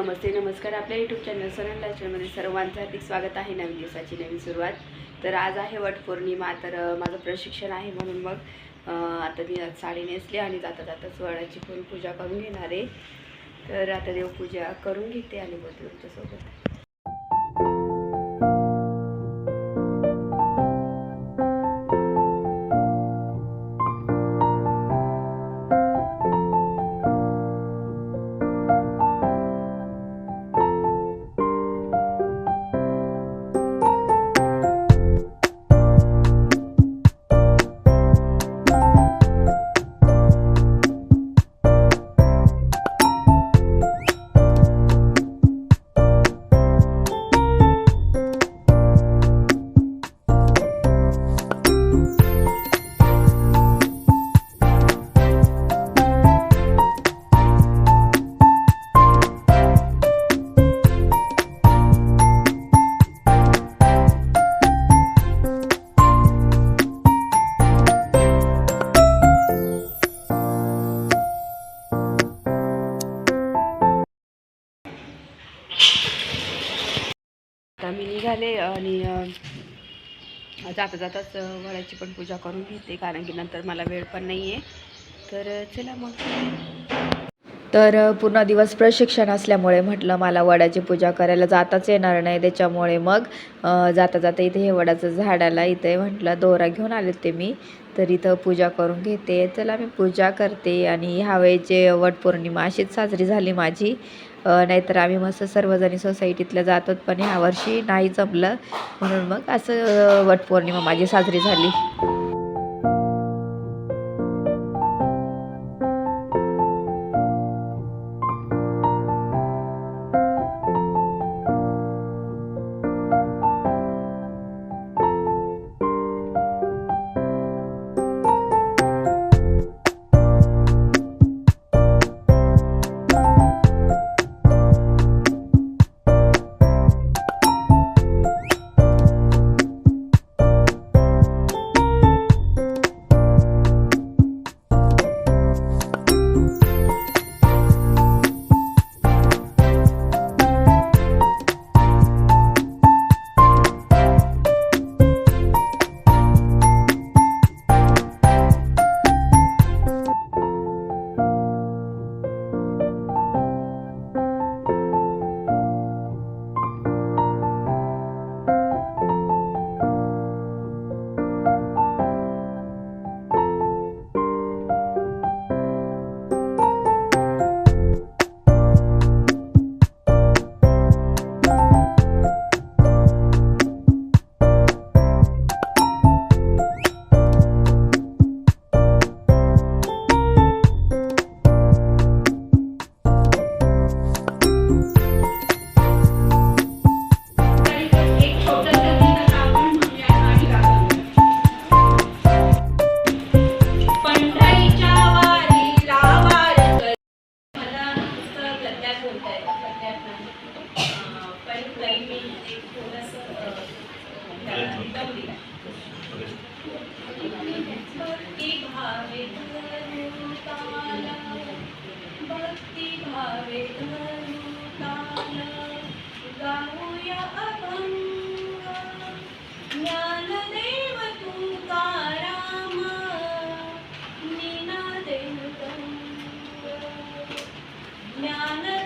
नमस्ते नमस्कार. आपल्या YouTube channel Saran चॅनलमध्ये सर्वांचं हार्दिक स्वागत आहे. नवीन दिवसाची नवीन सुरुवात. तर आज आहे वटपौर्णिमा तर माझं प्रशिक्षण आहे म्हणून मग आता मी आज साडी नेसली आणि जाता जाता वडाची पण पूजा करून घेणार आहे. तर आता देवपूजा करून घेते आणि बोलते तुमच्यासोबत. आता मी निघाले आणि जाता जाताच वडाची पण पूजा करून घेते कारण की नंतर मला वेळ पण नाही आहे तर चला मग. तर पूर्ण दिवस प्रशिक्षण असल्यामुळे म्हटलं मला वडाची पूजा करायला जाताच येणार नाही. त्याच्यामुळे मग जाता जाता इथे हे वडाचं झाडाला इथे म्हटलं दोरा घेऊन आले ते मी. तर इथं पूजा करून घेते. चला मी पूजा करते आणि ह्यावेळेचे वटपौर्णिमा अशीच साजरी झाली माझी. नाहीतर आम्ही मस्त सर्वजणी सोसायटीतल्या जातो पण ह्यावर्षी नाही जमलं. म्हणून मग असं वटपौर्णिमा माझी साजरी झाली. ஞான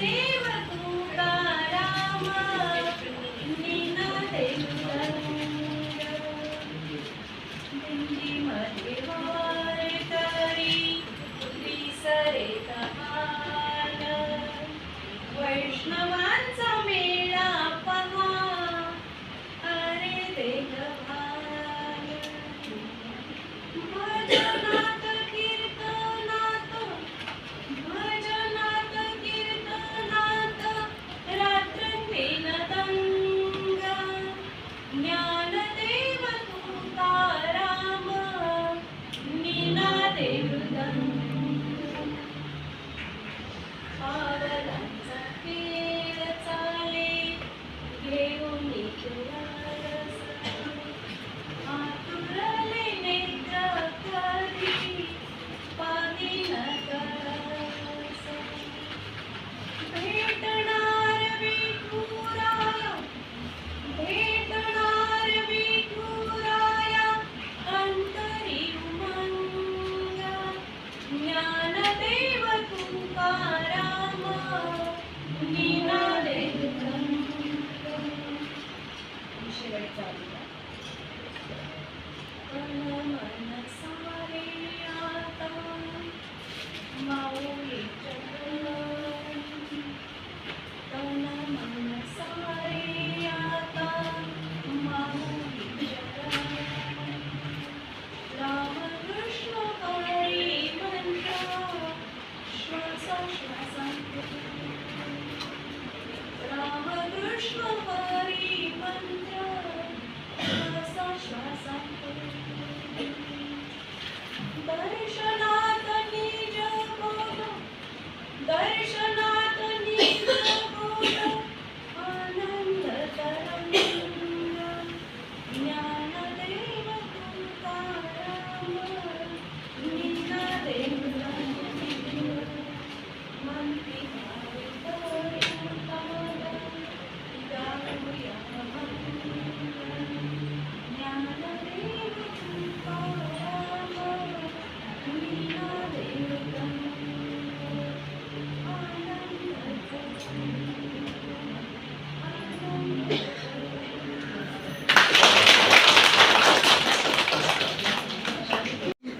name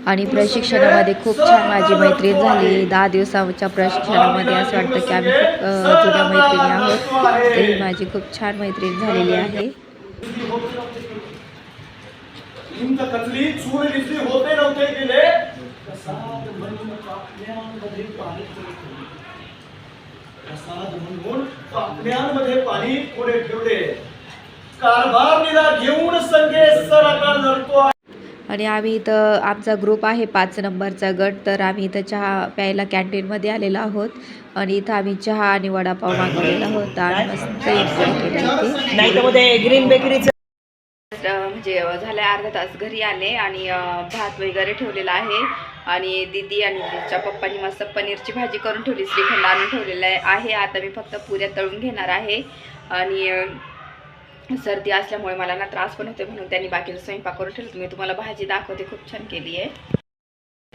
आणि प्रशिक्षणामध्ये खूप छान माझी मैत्रीण झाली. दहा दिवसाच्या प्रशिक्षणामध्ये असं वाटतं की आम्ही खूप जुन्या मैत्रिणी आहोत. तर ही माझी खूप छान मैत्रीण झालेली आहे. प्रसाद म्हणून पापण्यांमध्ये पाणी थोडे ठेवले. कारभार निला घेऊन संगे सर आकार लढतो आणि आम्ही इथं आमचा ग्रुप आहे पाच नंबरचा गट तर आम्ही इथं चहा प्यायला कॅन्टीनमध्ये आलेलो आहोत. आणि इथं आम्ही चहा आणि वडापाव मागवलेला होता. आणि मस्त एन्जॉय केला इथे ग्रीन बेकरीचं म्हणजे झाले अर्धा तास घरी आले आणि भात वगैरे ठेवलेला आहे. आणि दीदी आणि तिच्या पप्पांनी मस्त पनीरची भाजी करून ठेवली श्रीखंड आणून ठेवलेलं आहे. आता मी फक्त पुऱ्या तळून घेणार आहे. आणि सर्दी असल्यामुळे मला ना त्रास पण होते म्हणून त्यांनी बाकीचा स्वयंपाक करून ठेवला. मी तुम्हाला भाजी दाखवते खूप छान केली आहे.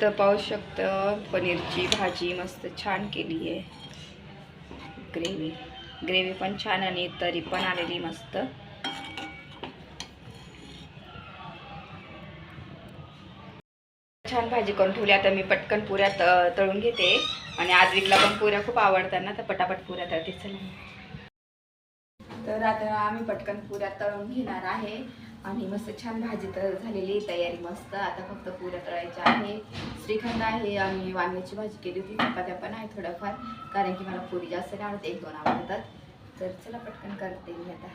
तर पाहू शकतं पनीरची भाजी मस्त छान केली आहे. ग्रेव्ही. ग्रेव्ही पण छान आणि तरी पण आलेली मस्त. छान भाजी करून ठेवली. आता मी पटकन पुऱ्या त- तळून घेते. आणि आजविकला पण पुऱ्या खूप आवडतात ना तर पटापट पुऱ्या तळते. चला. तर आता आम्ही पटकन पुऱ्या तळून घेणार आहे. आणि मस्त छान भाजी तर झालेली तयारी मस्त. आता फक्त पुऱ्या तळायच्या आहे. श्रीखंड आहे आणि वांग्याची भाजी केली होती. चपात्या पण आहे थोडंफार कारण की मला पुरी जास्त नाही आवडते एक दोन आवडतात. तर चला पटकन करते मी आता.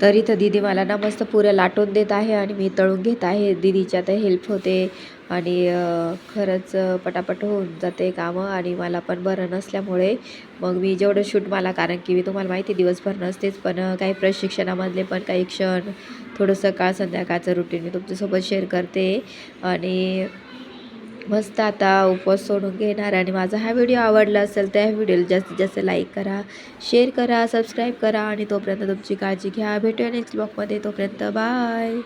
तर इथं दीदी मला ना मस्त पुऱ्या लाटून देत आहे आणि मी तळून घेत आहे. दीदीच्या तर हेल्प होते आणि खरंच पटापट होऊन जाते कामं आणि मला पण बरं नसल्यामुळे मग मी जेवढं शूट मला कारण की मी तुम्हाला माहिती दिवसभर नसतेच पण काही प्रशिक्षणामधले पण काही क्षण थोडं सकाळ संध्याकाळचं रुटीन मी तुमच्यासोबत शेअर करते. आणि मस्त आता उपवास सोडून घेणार आणि माझा हा व्हिडिओ आवडला असेल तर ह्या व्हिडिओला जास्तीत जास्त लाईक करा शेअर करा सबस्क्राईब करा आणि तोपर्यंत तुमची काळजी घ्या. भेटूया नेक्स्ट ब्लॉगमध्ये तोपर्यंत बाय